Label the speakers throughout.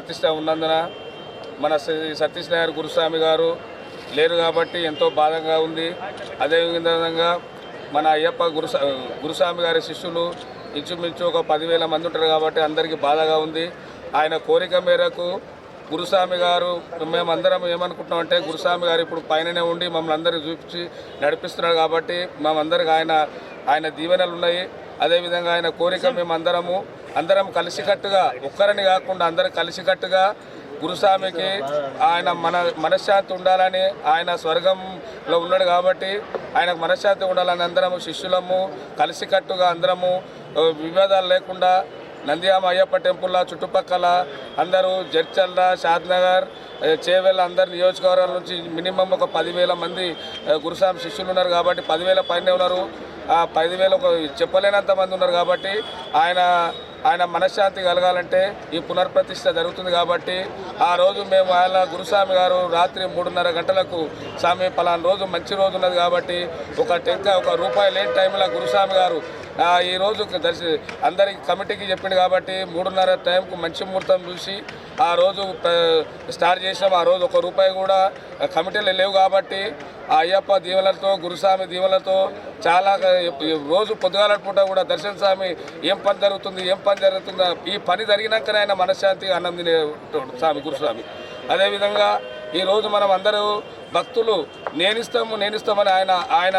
Speaker 1: ప్రతిష్ట ఉన్నందున మన సత్యనారాయణ గురుస్వామి గారు లేరు కాబట్టి ఎంతో బాధగా ఉంది అదేవిధంగా మన అయ్యప్ప గురుసా గురుస్వామి గారి శిష్యులు ఇంచుమించు ఒక పదివేల మంది ఉంటారు కాబట్టి అందరికీ బాధగా ఉంది ఆయన కోరిక మేరకు గురుస్వామి గారు మేమందరం ఏమనుకుంటున్నాం అంటే గురుస్వామి గారు ఇప్పుడు పైననే ఉండి మమ్మల్ని అందరికీ చూపించి నడిపిస్తున్నారు కాబట్టి మేమందరికీ ఆయన ఆయన దీవెనలు ఉన్నాయి అదేవిధంగా ఆయన కోరిక మేమందరము అందరం కలిసికట్టుగా ఒక్కరిని కాకుండా అందరూ కలిసికట్టుగా గురుస్వామికి ఆయన మన మనశ్శాంతి ఉండాలని ఆయన స్వర్గంలో ఉన్నాడు కాబట్టి ఆయనకు మనశ్శాంతి ఉండాలని అందరము శిష్యులము కలిసికట్టుగా అందరము వివాదాలు లేకుండా నంద్యామ అయ్యప్ప టెంపుల్ చుట్టుపక్కల అందరూ జడ్చల్ల షాద్నగర్ చేవెళ్ళ అందరి నియోజకవర్గాల నుంచి మినిమం ఒక పదివేల మంది గురుస్వామి శిష్యులు ఉన్నారు కాబట్టి పదివేల పైన ఉన్నారు ఆ పదివేల ఒక చెప్పలేనంత మంది ఉన్నారు కాబట్టి ఆయన ఆయన మనశ్శాంతి కలగాలంటే ఈ పునర్ప్రతిష్ట జరుగుతుంది కాబట్టి ఆ రోజు మేము ఆయన గురుస్వామి గారు రాత్రి మూడున్నర గంటలకు స్వామి పలానా రోజు మంచి రోజు ఉన్నది కాబట్టి ఒక టెంక ఒక రూపాయి లేని టైంలో గురుస్వామి గారు ఈ రోజు దర్శ అందరికి కమిటీకి చెప్పింది కాబట్టి మూడున్నర టైంకు మంచి ముహూర్తం చూసి ఆ రోజు స్టార్ట్ చేసినాం ఆ రోజు ఒక రూపాయి కూడా కమిటీలు లేవు కాబట్టి ఆ అయ్యప్ప దీవెలతో గురుస్వామి దీవెలతో చాలా రోజు పొద్దుగాల పూట కూడా దర్శన స్వామి ఏం పని జరుగుతుంది ఏం పని జరుగుతుంది ఈ పని జరిగినాకనే ఆయన మనశ్శాంతి ఆనందం స్వామి గురుస్వామి అదేవిధంగా ఈరోజు మనం అందరూ భక్తులు నేనిస్తాము నేనిస్తామని ఆయన ఆయన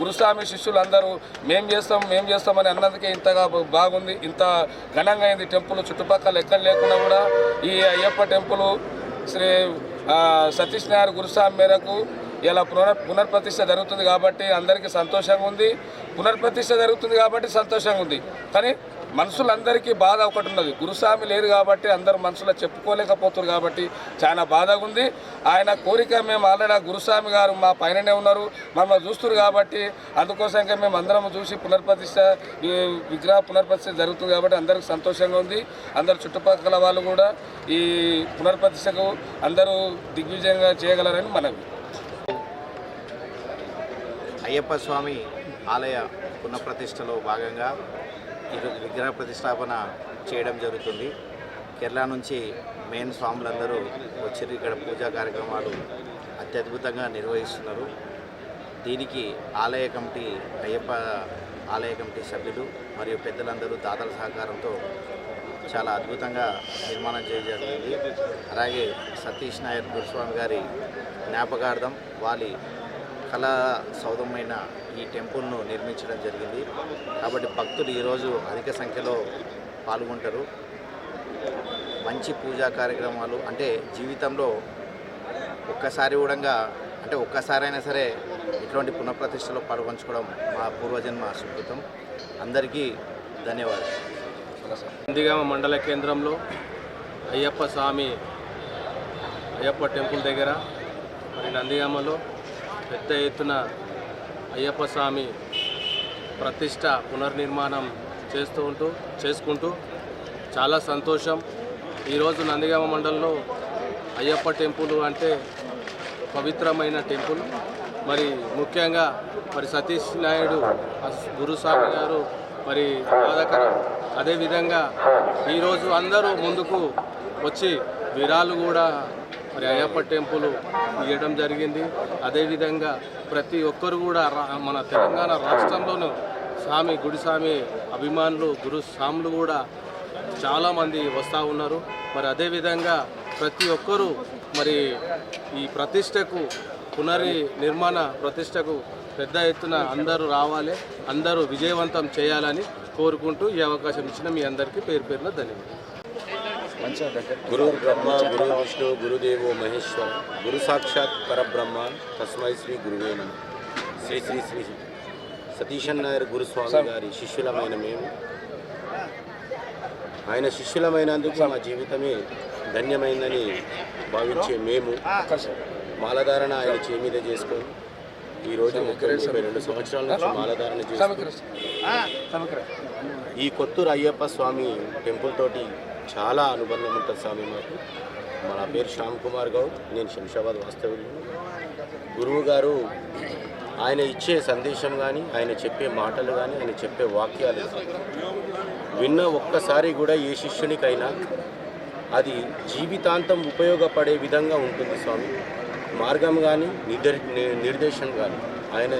Speaker 1: గురుస్వామి శిష్యులు అందరూ మేం చేస్తాం మేం చేస్తామని అన్నందుకే ఇంతగా బాగుంది ఇంత ఘనంగా అయింది టెంపుల్ చుట్టుపక్కల ఎక్కడ లేకుండా కూడా ఈ అయ్యప్ప టెంపుల్ శ్రీ సతీష్ నారాయణ గురుస్వామి మేరకు ఇలా పునర్ పునర్ప్రతిష్ట జరుగుతుంది కాబట్టి అందరికీ సంతోషంగా ఉంది పునర్ప్రతిష్ట జరుగుతుంది కాబట్టి సంతోషంగా ఉంది కానీ మనుషులందరికీ బాధ ఒకటి ఉన్నది గురుస్వామి లేరు కాబట్టి అందరు మనుషులు చెప్పుకోలేకపోతున్నారు కాబట్టి చాలా బాధగా ఉంది ఆయన కోరిక మేము ఆల్రెడీ గురుస్వామి గారు మా పైననే ఉన్నారు మమ్మల్ని చూస్తున్నారు కాబట్టి అందుకోసం మేము అందరం చూసి పునర్ప్రతిష్ట విగ్రహ పునర్ప్రతిష్ట జరుగుతుంది కాబట్టి అందరికి సంతోషంగా ఉంది అందరు చుట్టుపక్కల వాళ్ళు కూడా ఈ పునర్ప్రతిష్టకు అందరూ దిగ్విజయంగా చేయగలరని మనవి
Speaker 2: అయ్యప్ప స్వామి ఆలయ పునఃప్రతిష్టలో భాగంగా ఈరోజు విగ్రహ ప్రతిష్టాపన చేయడం జరుగుతుంది కేరళ నుంచి మెయిన్ స్వాములందరూ వచ్చి ఇక్కడ పూజా కార్యక్రమాలు అత్యద్భుతంగా నిర్వహిస్తున్నారు దీనికి ఆలయ కమిటీ అయ్యప్ప ఆలయ కమిటీ సభ్యులు మరియు పెద్దలందరూ దాతల సహకారంతో చాలా అద్భుతంగా నిర్మాణం చేయజరుగుతుంది అలాగే సతీష్ నాయర్ గురుస్వామి గారి జ్ఞాపకార్థం వాలి కళా సౌధమైన ఈ టెంపుల్ను నిర్మించడం జరిగింది కాబట్టి భక్తులు ఈరోజు అధిక సంఖ్యలో పాల్గొంటారు మంచి పూజా కార్యక్రమాలు అంటే జీవితంలో ఒక్కసారి కూడా అంటే ఒక్కసారైనా సరే ఇటువంటి పునఃప్రతిష్టలో పాల్గొంచుకోవడం మా పూర్వజన్మ సుకృతం అందరికీ ధన్యవాదాలు
Speaker 3: నందిగామ మండల కేంద్రంలో అయ్యప్ప స్వామి అయ్యప్ప టెంపుల్ దగ్గర మరి నందిగామలో పెద్ద ఎత్తున అయ్యప్ప స్వామి ప్రతిష్ట పునర్నిర్మాణం చేస్తూ ఉంటూ చేసుకుంటూ చాలా సంతోషం ఈరోజు నందిగామ మండలంలో అయ్యప్ప టెంపుల్ అంటే పవిత్రమైన టెంపుల్ మరి ముఖ్యంగా మరి సతీష్ నాయుడు గురుస్వామి గారు మరి బాధాకరం అదేవిధంగా ఈరోజు అందరూ ముందుకు వచ్చి విరాలు కూడా మరి అయ్యప్ప టెంపుల్ ఇవ్వడం జరిగింది అదేవిధంగా ప్రతి ఒక్కరు కూడా మన తెలంగాణ రాష్ట్రంలోనూ స్వామి గుడి స్వామి అభిమానులు గురుస్వాములు కూడా చాలామంది వస్తూ ఉన్నారు మరి అదేవిధంగా ప్రతి ఒక్కరూ మరి ఈ ప్రతిష్టకు పునరి నిర్మాణ ప్రతిష్టకు పెద్ద ఎత్తున అందరూ రావాలి అందరూ విజయవంతం చేయాలని కోరుకుంటూ ఈ అవకాశం ఇచ్చిన మీ అందరికీ పేరు పేరున ధన్యవాదాలు
Speaker 2: గురు బ్రహ్మ గురు
Speaker 4: విష్ణు గురుదేవో మహేశ్వర గురు సాక్షాత్ పరబ్రహ్మ తస్మై శ్రీ గురువేన శ్రీ శ్రీ శ్రీ సతీశన్ నాయర్ గురుస్వామి గారి శిష్యులమైన మేము ఆయన శిష్యులమైనందుకు మా జీవితమే ధన్యమైందని భావించే మేము మాలధారణ ఆయన మీద చేసుకొని రోజు ముప్పై ముప్పై రెండు సంవత్సరాల నుంచి మాలధారణ చేసుకుని ఈ కొత్తూరు అయ్యప్ప స్వామి టెంపుల్ తోటి చాలా అనుబంధం ఉంటుంది స్వామి మాకు మా పేరు శ్యామ్ కుమార్ గౌడ్ నేను శంషాబాద్ వాస్తవ్యం గురువు గారు ఆయన ఇచ్చే సందేశం కానీ ఆయన చెప్పే మాటలు కానీ ఆయన చెప్పే వాక్యాలు విన్న ఒక్కసారి కూడా ఏ శిష్యునికైనా అది జీవితాంతం ఉపయోగపడే విధంగా ఉంటుంది స్వామి మార్గం కానీ నిర్ నిర్దేశం కానీ ఆయన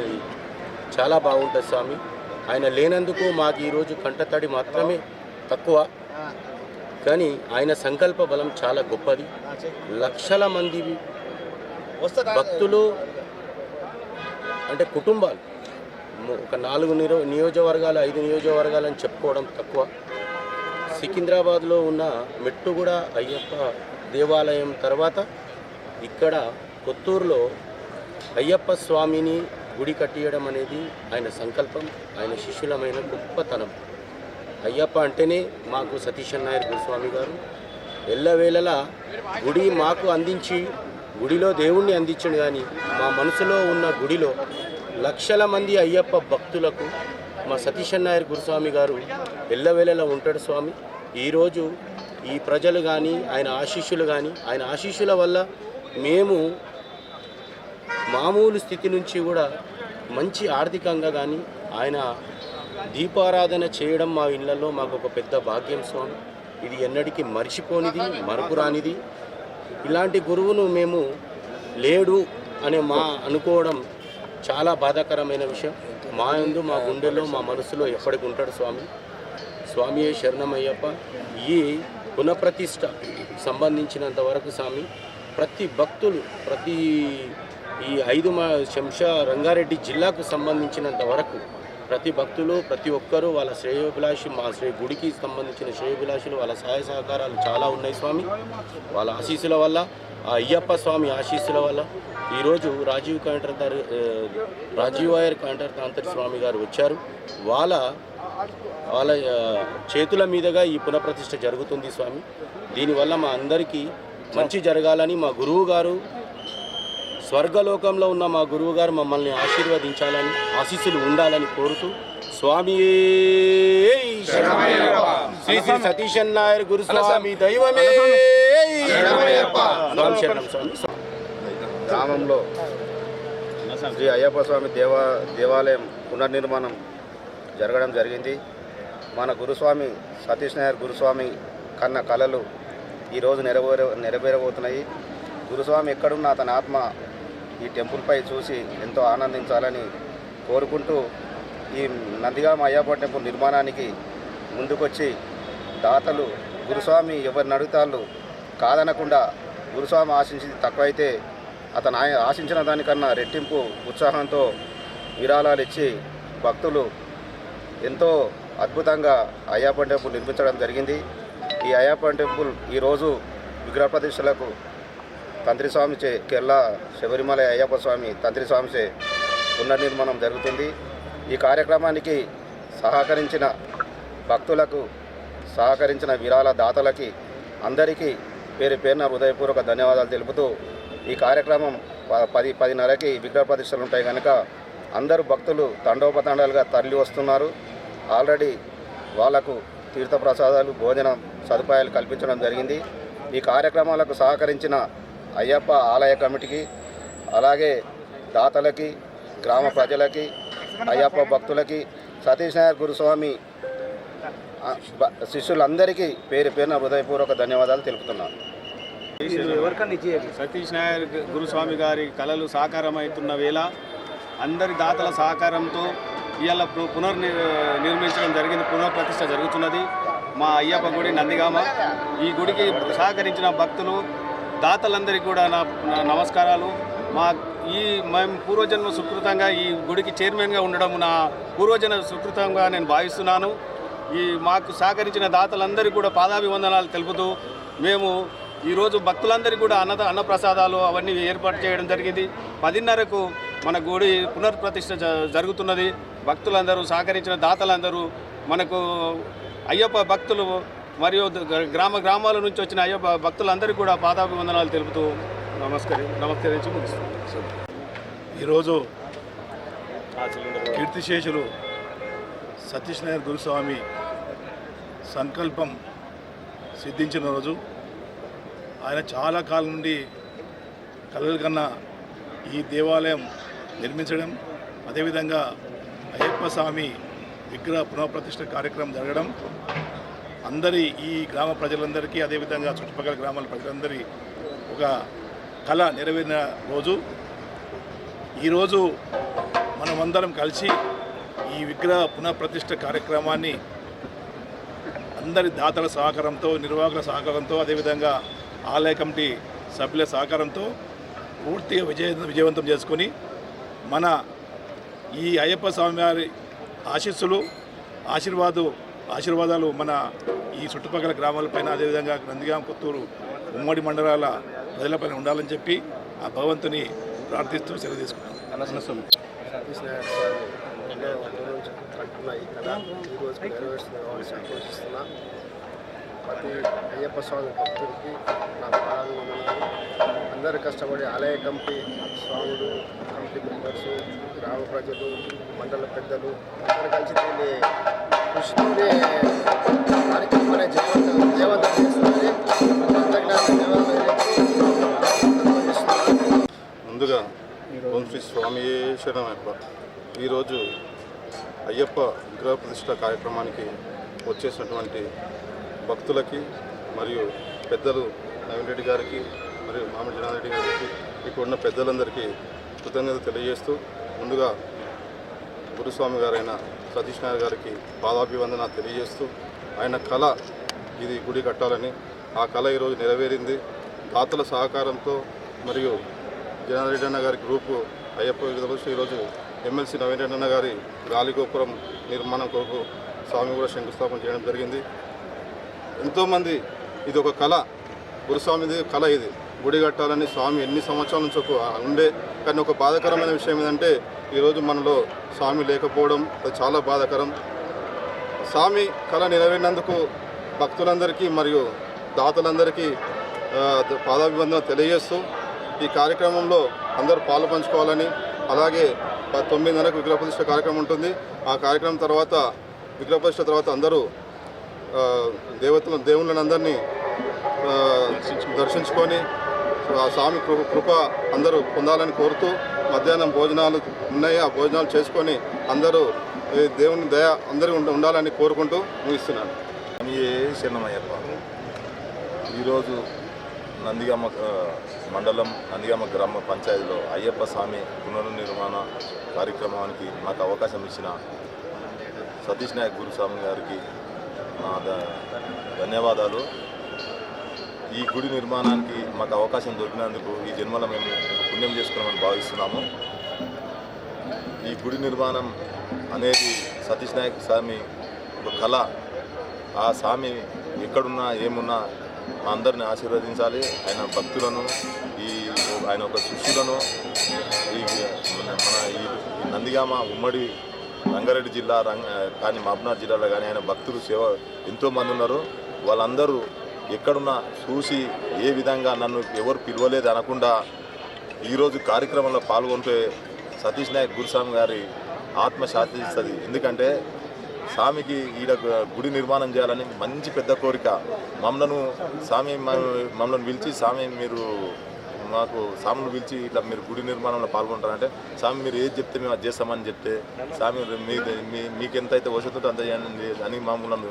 Speaker 4: చాలా బాగుంటుంది స్వామి ఆయన లేనందుకు మాకు ఈరోజు కంటతడి మాత్రమే తక్కువ కానీ ఆయన సంకల్ప బలం చాలా గొప్పది లక్షల మంది భక్తులు అంటే కుటుంబాలు ఒక నాలుగు నిరో నియోజకవర్గాలు ఐదు నియోజకవర్గాలు అని చెప్పుకోవడం తక్కువ సికింద్రాబాద్లో ఉన్న మెట్టుగూడ అయ్యప్ప దేవాలయం తర్వాత ఇక్కడ కొత్తూరులో అయ్యప్ప స్వామిని గుడి కట్టియడం అనేది ఆయన సంకల్పం ఆయన శిష్యులమైన గొప్పతనం అయ్యప్ప అంటేనే మాకు సతీష్ అన్నాయర్ గురుస్వామి గారు ఎల్లవేళలా గుడి మాకు అందించి గుడిలో దేవుణ్ణి అందించడు కానీ మా మనసులో ఉన్న గుడిలో లక్షల మంది అయ్యప్ప భక్తులకు మా సతీష్ అన్నాయర్ గురుస్వామి గారు ఎల్లవేళలా ఉంటాడు స్వామి ఈరోజు ఈ ప్రజలు కానీ ఆయన ఆశీస్సులు కానీ ఆయన ఆశీస్సుల వల్ల మేము మామూలు స్థితి నుంచి కూడా మంచి ఆర్థికంగా కానీ ఆయన దీపారాధన చేయడం మా ఇళ్లలో మాకు ఒక పెద్ద భాగ్యం స్వామి ఇది ఎన్నటికీ మర్చిపోనిది మరపురానిది ఇలాంటి గురువును మేము లేడు అనే మా అనుకోవడం చాలా బాధాకరమైన విషయం మా ఎందు మా గుండెలో మా మనసులో ఎప్పటికి ఉంటాడు స్వామి స్వామియే శరణమయ్యప్ప ఈ పునఃప్రతిష్ట సంబంధించినంత వరకు స్వామి ప్రతి భక్తులు ప్రతి ఈ ఐదు మా శంషా రంగారెడ్డి జిల్లాకు సంబంధించినంత వరకు ప్రతి భక్తులు ప్రతి ఒక్కరూ వాళ్ళ శ్రేయోభిలాషి మా శ్రీ గుడికి సంబంధించిన శ్రేయోభిలాషులు వాళ్ళ సహాయ సహకారాలు చాలా ఉన్నాయి స్వామి వాళ్ళ ఆశీస్సుల వల్ల ఆ అయ్యప్ప స్వామి ఆశీస్సుల వల్ల ఈరోజు రాజీవ్ కాంట్రదార్ రాజీవ్ కాంటర్ కాంట్రతాంతర్ స్వామి గారు వచ్చారు వాళ్ళ వాళ్ళ చేతుల మీదుగా ఈ పునఃప్రతిష్ఠ జరుగుతుంది స్వామి దీనివల్ల మా అందరికీ మంచి జరగాలని మా గురువు గారు స్వర్గలోకంలో ఉన్న మా గురువు గారు మమ్మల్ని ఆశీర్వదించాలని ఆశీస్సులు ఉండాలని కోరుతూ స్వామి శ్రీ శ్రీ సతీష్ నాయర్ గురుస్వామి దైవమే స్వామి
Speaker 2: గ్రామంలో శ్రీ అయ్యప్ప స్వామి దేవా దేవాలయం పునర్నిర్మాణం జరగడం జరిగింది మన గురుస్వామి సతీష్ నాయర్ గురుస్వామి కన్న కళలు ఈరోజు నెరవేర నెరవేరబోతున్నాయి గురుస్వామి ఎక్కడున్నా అతని ఆత్మ ఈ టెంపుల్పై చూసి ఎంతో ఆనందించాలని కోరుకుంటూ ఈ నందిగామ అయ్యప్ప టెంపుల్ నిర్మాణానికి ముందుకొచ్చి దాతలు గురుస్వామి ఎవరిని అడుగుతాళ్ళు కాదనకుండా గురుస్వామి ఆశించింది తక్కువైతే అతను ఆయన ఆశించిన దానికన్నా రెట్టింపు ఉత్సాహంతో విరాళాలు ఇచ్చి భక్తులు ఎంతో అద్భుతంగా అయ్యప్ప టెంపుల్ నిర్మించడం జరిగింది ఈ అయ్యప్ప టెంపుల్ ఈరోజు విగ్రహ ప్రతిష్టలకు తంత్రి స్వామిచే కేరళ శబరిమల అయ్యప్ప స్వామి తంత్రి స్వామిచే పునర్నిర్మాణం జరుగుతుంది ఈ కార్యక్రమానికి సహకరించిన భక్తులకు సహకరించిన విరాళ దాతలకి అందరికీ పేరు పేరున హృదయపూర్వక ధన్యవాదాలు తెలుపుతూ ఈ కార్యక్రమం పది పదిన్నరకి విగ్రహ ప్రతిష్టలు ఉంటాయి కనుక అందరూ భక్తులు తండోపతండాలుగా తరలి వస్తున్నారు ఆల్రెడీ వాళ్లకు తీర్థప్రసాదాలు భోజనం సదుపాయాలు కల్పించడం జరిగింది ఈ కార్యక్రమాలకు సహకరించిన అయ్యప్ప ఆలయ కమిటీకి అలాగే దాతలకి గ్రామ ప్రజలకి అయ్యప్ప భక్తులకి సతీష్ నాయర్ గురుస్వామి శిష్యులందరికీ పేరు పేరున హృదయపూర్వక ధన్యవాదాలు తెలుపుతున్నాను
Speaker 3: సతీష్ నాయర్ గురుస్వామి గారి కళలు అవుతున్న వేళ అందరి దాతల సహకారంతో ఇవాళ పునర్ నిర్మించడం జరిగింది పునఃప్రతిష్ట జరుగుతున్నది మా అయ్యప్ప గుడి నందిగామ ఈ గుడికి సహకరించిన భక్తులు దాతలందరికీ కూడా నా నమస్కారాలు మా ఈ మేము పూర్వజన్మ సుకృతంగా ఈ గుడికి చైర్మన్గా ఉండడం నా పూర్వజన్మ సుకృతంగా నేను భావిస్తున్నాను ఈ మాకు సహకరించిన దాతలందరికీ కూడా పాదాభివందనాలు తెలుపుతూ మేము ఈరోజు భక్తులందరికీ కూడా అన్న అన్నప్రసాదాలు అవన్నీ ఏర్పాటు చేయడం జరిగింది పదిన్నరకు మన గుడి పునర్ప్రతిష్ఠ జరుగుతున్నది భక్తులందరూ సహకరించిన దాతలందరూ మనకు అయ్యప్ప భక్తులు మరియు గ్రామ గ్రామాల నుంచి వచ్చిన అయ్యో భక్తులందరికీ కూడా పాదాభివందనాలు
Speaker 5: తెలుపుతూ నమస్కరి నమస్కరించి ముగిస్తున్నాం ఈరోజు కీర్తిశేషులు సతీష్ నాయర్ గురుస్వామి సంకల్పం సిద్ధించిన రోజు ఆయన చాలా కాలం నుండి కలలు కన్న ఈ దేవాలయం నిర్మించడం అదేవిధంగా అయ్యప్ప స్వామి విగ్రహ పునఃప్రతిష్ట కార్యక్రమం జరగడం అందరి ఈ గ్రామ ప్రజలందరికీ అదేవిధంగా చుట్టుపక్కల గ్రామాల ప్రజలందరి ఒక కళ నెరవేరిన రోజు ఈరోజు మనమందరం కలిసి ఈ విగ్రహ పునఃప్రతిష్ఠ కార్యక్రమాన్ని అందరి దాతల సహకారంతో నిర్వాహకుల సహకారంతో అదేవిధంగా ఆలయ కమిటీ సభ్యుల సహకారంతో పూర్తిగా విజయ విజయవంతం చేసుకొని మన ఈ అయ్యప్ప స్వామివారి ఆశీస్సులు ఆశీర్వాదు ఆశీర్వాదాలు మన ఈ చుట్టుపక్కల గ్రామాలపైన అదేవిధంగా నందిగామ కొత్తూరు ఉమ్మడి మండలాల ప్రజలపైన ఉండాలని చెప్పి ఆ భగవంతుని ప్రార్థిస్తూ సెలవు తీసుకున్నాం
Speaker 2: ప్రతి అయ్యప్ప స్వామి భక్తుడికి నా పాదాభివందనాలు అందరు కష్టపడి ఆలయ కమిటీ స్వాములు కమిటీ మెంబర్స్ గ్రామ ప్రజలు మండల పెద్దలు అందరు కలిసి దీన్ని ముందుగా
Speaker 6: ఓం శ్రీ స్వామి ఈరోజు అయ్యప్ప విగ్రహ ప్రతిష్ట కార్యక్రమానికి వచ్చేసినటువంటి భక్తులకి మరియు పెద్దలు నవీన్ రెడ్డి గారికి మరియు మామిడి జనారెడ్డి గారికి ఇక్కడ ఉన్న పెద్దలందరికీ కృతజ్ఞత తెలియజేస్తూ ముందుగా గురుస్వామి గారైన సతీష్ నాయర్ గారికి పాదాభివందన తెలియజేస్తూ ఆయన కళ ఇది గుడి కట్టాలని ఆ కళ ఈరోజు నెరవేరింది దాతల సహకారంతో మరియు జనారెడ్డి అన్న గారి గ్రూపు అయ్యప్ప విధులు ఈరోజు ఎమ్మెల్సీ నవీన్ అన్న గారి గాలిగోపురం నిర్మాణం కొరకు స్వామి కూడా శంకుస్థాపన చేయడం జరిగింది ఎంతోమంది ఇది ఒక కళ గురుస్వామిది కళ ఇది గుడి కట్టాలని స్వామి ఎన్ని సంవత్సరాల నుంచి ఒక ఉండే కానీ ఒక బాధాకరమైన విషయం ఏంటంటే ఈరోజు మనలో స్వామి లేకపోవడం అది చాలా బాధాకరం స్వామి కళ నెరవేరినందుకు భక్తులందరికీ మరియు దాతలందరికీ పాదాభివందన తెలియజేస్తూ ఈ కార్యక్రమంలో అందరూ పాలు పంచుకోవాలని అలాగే తొమ్మిదిన్నరకు విగ్రహప్రతిష్ఠ కార్యక్రమం ఉంటుంది ఆ కార్యక్రమం తర్వాత విగ్రహప్రతిష్ఠ తర్వాత అందరూ దేవతలు దేవుళ్ళని అందరినీ దర్శించుకొని ఆ స్వామి కృప అందరూ పొందాలని కోరుతూ మధ్యాహ్నం భోజనాలు ఉన్నాయి ఆ భోజనాలు చేసుకొని అందరూ దేవుని దయ అందరూ ఉండాలని కోరుకుంటూ ముగిస్తున్నాను
Speaker 7: మీ ఈరోజు నందిగామ మండలం నందిగామ గ్రామ పంచాయతీలో అయ్యప్ప స్వామి పునర్నిర్మాణ కార్యక్రమానికి నాకు అవకాశం ఇచ్చిన సతీష్ నాయక్ గురుస్వామి గారికి నా ధన్యవాదాలు ఈ గుడి నిర్మాణానికి మాకు అవకాశం దొరికినందుకు ఈ జన్మలో మేము పుణ్యం చేసుకున్నామని భావిస్తున్నాము ఈ గుడి నిర్మాణం అనేది సతీష్ నాయక్ స్వామి ఒక కళ ఆ స్వామి ఎక్కడున్నా ఏమున్నా మా అందరిని ఆశీర్వదించాలి ఆయన భక్తులను ఈ ఆయన ఒక శిష్యులను ఈ మన ఈ నందిగామ ఉమ్మడి రంగారెడ్డి జిల్లా రంగ కానీ మహబూబ్నాథ్ జిల్లాలో కానీ ఆయన భక్తులు సేవ ఎంతోమంది ఉన్నారు వాళ్ళందరూ ఎక్కడున్నా చూసి ఏ విధంగా నన్ను ఎవరు పిలవలేదు అనకుండా ఈరోజు కార్యక్రమంలో పాల్గొంటే సతీష్ నాయక్ గురుస్వామి గారి ఆత్మ శాంతిస్తుంది ఎందుకంటే స్వామికి ఈడ గుడి నిర్మాణం చేయాలని మంచి పెద్ద కోరిక మమ్మలను స్వామి మమ్మల్ని పిలిచి స్వామి మీరు మాకు స్వామిని పిలిచి ఇట్లా మీరు గుడి నిర్మాణంలో పాల్గొంటారంటే స్వామి మీరు ఏది చెప్తే మేము అది చేస్తామని చెప్తే స్వామి మీ మీకు ఎంత అయితే వసతుంటే అంత చేయండి అని మమ్మల్ని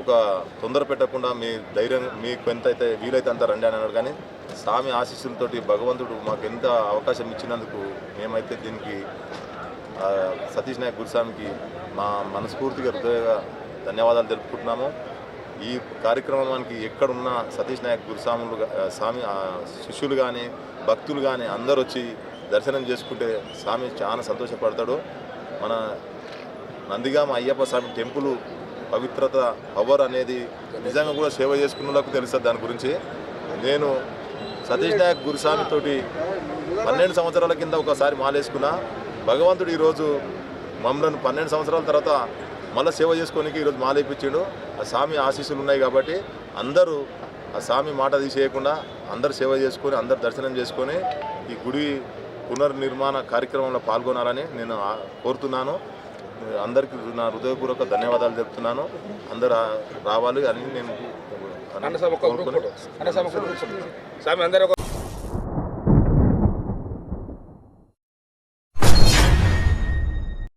Speaker 7: ఒక తొందర పెట్టకుండా మీ ధైర్యం మీకు ఎంత అయితే వీలైతే అంత రండి అని అన్నాడు కానీ స్వామి ఆశీస్సులతో భగవంతుడు మాకు ఎంత అవకాశం ఇచ్చినందుకు మేమైతే దీనికి సతీష్ నాయక్ గురుస్వామికి మా మనస్ఫూర్తిగా హృదయగా ధన్యవాదాలు తెలుపుకుంటున్నాము ఈ కార్యక్రమానికి ఎక్కడున్న సతీష్ నాయక్ గురుస్వాములు స్వామి శిష్యులు కానీ భక్తులు కానీ అందరూ వచ్చి దర్శనం చేసుకుంటే స్వామి చాలా సంతోషపడతాడు మన నందిగామ అయ్యప్ప స్వామి టెంపుల్ పవిత్రత పవర్ అనేది నిజంగా కూడా సేవ చేసుకున్నకు తెలుస్తుంది దాని గురించి నేను సతీష్ నాయక్ తోటి పన్నెండు సంవత్సరాల కింద ఒకసారి మాలేసుకున్నా భగవంతుడు ఈరోజు మమ్మల్ని పన్నెండు సంవత్సరాల తర్వాత మళ్ళీ సేవ చేసుకోనికి ఈరోజు మాలేపించాడు ఆ స్వామి ఆశీస్సులు ఉన్నాయి కాబట్టి అందరూ ఆ స్వామి మాట తీసేయకుండా అందరు సేవ చేసుకొని అందరు దర్శనం చేసుకొని ఈ గుడి పునర్నిర్మాణ కార్యక్రమంలో పాల్గొనాలని నేను కోరుతున్నాను అందరికీ నా హృదయపూర్వక ధన్యవాదాలు చెప్తున్నాను అందరు రావాలి అని నేను అన్న సభ స్వామి అందరూ